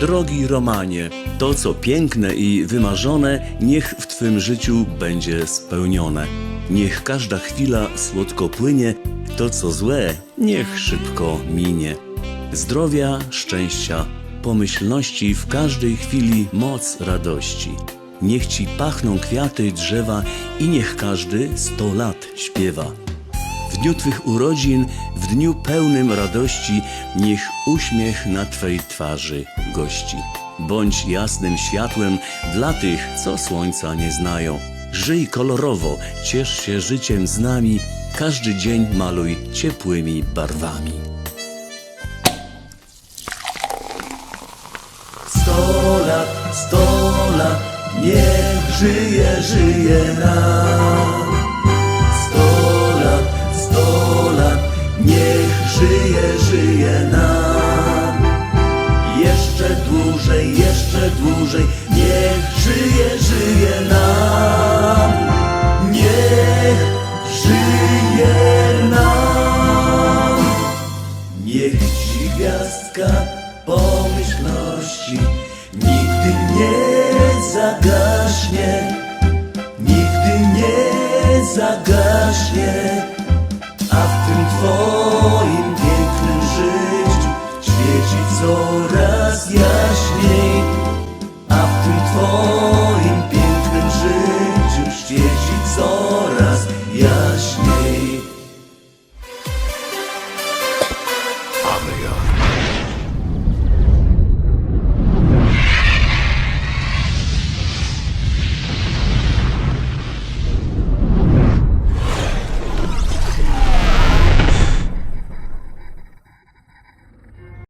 Drogi Romanie, to co piękne i wymarzone, niech w Twym życiu będzie spełnione. Niech każda chwila słodko płynie, to co złe, niech szybko minie. Zdrowia, szczęścia, pomyślności w każdej chwili moc radości. Niech Ci pachną kwiaty, drzewa i niech każdy sto lat śpiewa. W dniu Twych urodzin, w dniu pełnym radości, niech uśmiech na Twej twarzy gości. Bądź jasnym światłem dla tych, co słońca nie znają. Żyj kolorowo, ciesz się życiem z nami, każdy dzień maluj ciepłymi barwami. Sto lat, sto lat, niech żyje, żyje nam. Dłużej, niech żyje, żyje nam. Niech żyje nam. Niech ci gwiazdka pomyślności nigdy nie zagaśnie, nigdy nie zagaśnie, a w tym twoim pięknym życiu świeci coraz jaśniej, jaśniej. Amelia.